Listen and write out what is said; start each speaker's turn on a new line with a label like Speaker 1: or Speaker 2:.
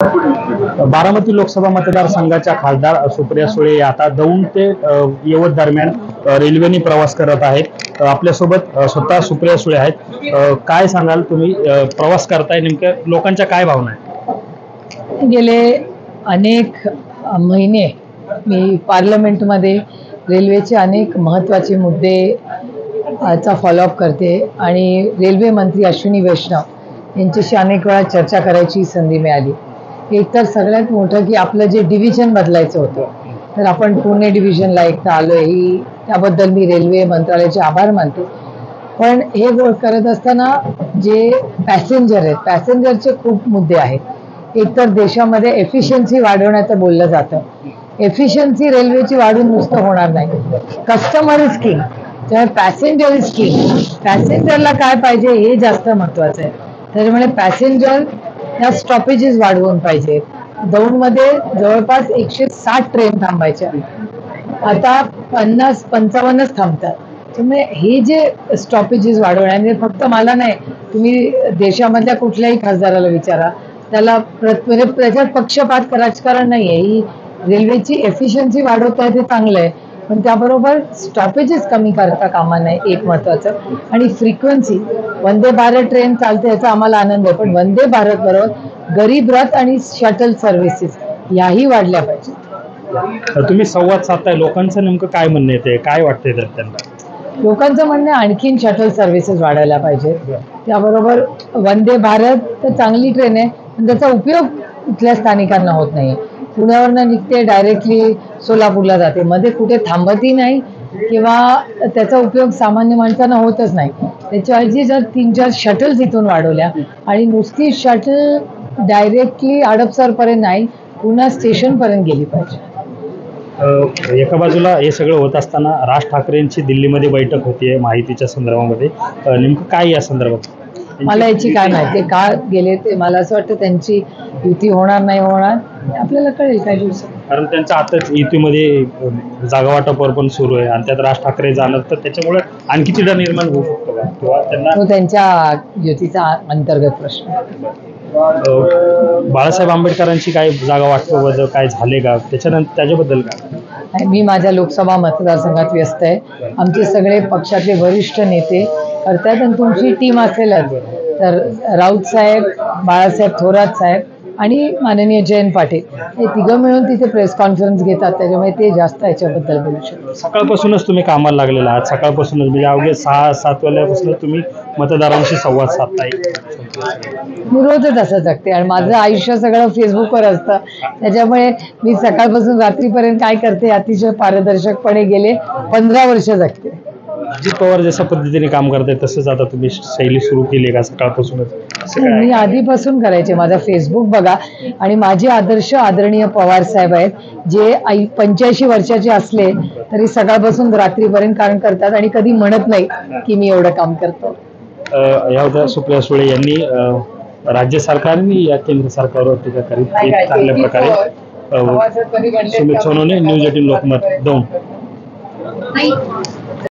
Speaker 1: बारामती लोकसभा मतदारसंघाच्या खासदार सुप्रिया सुळे आता दौंड ते यवत दरम्यान रेल्वेने प्रवास करत आहेत. आपल्यासोबत स्वतः सुप्रिया सुळे आहेत. काय सांगाल तुम्ही? प्रवास करताय नेमक्या लोकांच्या काय भावना आहेत?
Speaker 2: गेले अनेक महिने मी पार्लमेंटमध्ये रेल्वेचे अनेक महत्त्वाचे मुद्दे चा फॉलोअप करते आणि रेल्वे मंत्री अश्विनी वैष्णव यांच्याशी अनेक वेळा चर्चा करायची संधी मिळाली. एक तर सगळ्यात मोठं की आपलं जे डिव्हिजन बदलायचं होतं तर आपण पुणे डिव्हिजनला एकदा आलो ही त्याबद्दल मी रेल्वे मंत्रालयाचे आभार मानते. पण हे करत असताना जे पॅसेंजर आहेत पॅसेंजरचे खूप मुद्दे आहेत. एक तर देशामध्ये एफिशियन्सी वाढवण्याचं बोललं जातं. एफिशियन्सी रेल्वेची वाढून नुसतं होणार नाही. कस्टमर इज किंग त्यामुळे पॅसेंजर इज किंग पॅसेंजरला काय पाहिजे हे जास्त महत्वाचं आहे. त्याच्यामुळे पॅसेंजर ह्या स्टॉपेजेस वाढवून पाहिजे. दौंडमध्ये जवळपास एकशे साठ ट्रेन थांबायच्या. आता पन्नास पंचावन्नच थांबतात. त्यामुळे हे जे स्टॉपेजेस वाढवण्याने फक्त मला नाही तुम्ही देशामधल्या कुठल्याही खासदाराला विचारा. त्याला प्रत- म्हणजे त्याच्यात पक्षपात राजकारण नाही आहे ही रेल्वेची एफिशियन्सी वाढवता ते चांगलं आहे पण त्याबरोबर स्टॉपेजेस कमी करता कामा नये एक महत्वाचं. आणि फ्रिक्वेन्सी वंदे भारत ट्रेन चालते याचा आम्हाला आनंद आहे. पण वंदे भारत बरोबर गरीब रथ आणि शटल सर्व्हिसेस याही वाढल्या पाहिजेत.
Speaker 1: तुम्ही संवाद साधताय. लोकांचं नेमकं काय म्हणणं येते काय वाटतंय तर त्यांना?
Speaker 2: लोकांचं म्हणणं आणखीन शटल सर्व्हिसेस वाढायला पाहिजे त्याबरोबर वंदे भारत तर चांगली ट्रेन आहे पण त्याचा उपयोग इथल्या स्थानिकांना होत नाही. पुण्यावरनं निघते डायरेक्टली सोलापूरला जाते. मध्ये कुठे थांबतही नाही किंवा त्याचा उपयोग सामान्य माणसांना होतच नाही. त्याच्याऐवजी जर तीन चार शटल्स इथून वाढवल्या आणि नुसती शटल डायरेक्टली हडपसरपर्यंत नाही पुन्हा स्टेशनपर्यंत गेली पाहिजे.
Speaker 1: एका बाजूला हे सगळं होत असताना राज ठाकरेंची दिल्लीमध्ये बैठक होतीये माहितीच्या संदर्भामध्ये. नेमकं काय या संदर्भात?
Speaker 2: मला याची काय माहिती का गेले ते? मला असं वाटतं त्यांची युती होणार नाही होणार. आपल्याला कळेल काही दिवसात.
Speaker 1: कारण त्यांच्या आताच युतीमध्ये जागा वाटपावर पण सुरू आहे. आणि त्यात राज ठाकरे जाणार तर त्याच्यामुळे आणखी चिडा निर्माण होऊ शकतो का? किंवा त्यांना
Speaker 2: तो त्यांच्या युतीचा अंतर्गत प्रश्न.
Speaker 1: अ, बाळासाहेब आंबेडकरांची काय जागा वाटपाबद्दल काय झाले का? त्याच्यानंतर त्याच्याबद्दल काय?
Speaker 2: आणि मी माझ्या लोकसभा मतदारसंघात व्यस्त आहे आमचे सगळे पक्षातले वरिष्ठ नेते. करतात आणि तुमची टीम असेलच. तर राऊत साहेब बाळासाहेब थोरात साहेब आणि माननीय जयंत पाटील हे तिघं मिळून तिथे प्रेस कॉन्फरन्स घेतात. त्याच्यामुळे ते जास्त याच्याबद्दल बोलू शकतात.
Speaker 1: सकाळपासूनच तुम्ही कामाला लागलेला आहात. सकाळपासूनच म्हणजे अवघे सहा सात वाजल्यापासून तुम्ही मतदारांशी संवाद साधताय.
Speaker 2: मी रोजच असं जगते. आणि माझं आयुष्य सगळं फेसबुकवर असतं. त्याच्यामुळे मी सकाळपासून रात्रीपर्यंत काय करते अतिशय पारदर्शकपणे गेले पंधरा वर्ष जगते.
Speaker 1: अजित पवार जशा पद्धतीने काम करताय तसंच आता तुम्ही शैली सुरू केली का सकाळपासूनच? असं काय?
Speaker 2: मी आधीपासून करायचे माझा फेसबुक बघा. आणि माझे आदर्श आदरणीय पवार साहेब आहेत जे आई पंच्याऐंशी वर्षाचे असले तरी सकाळपासून रात्रीपर्यंत काम करतात आणि कधी म्हणत नाही की मी एवढं काम करतो.
Speaker 1: अ, या होत्या सुप्रिया सुळे यांनी अ, राज्य सरकारने या केंद्र सरकारवर टीका करीत एक चांगल्या प्रकारे अ, सुमित सोनवणे न्यूज एटीन लोकमत दौंड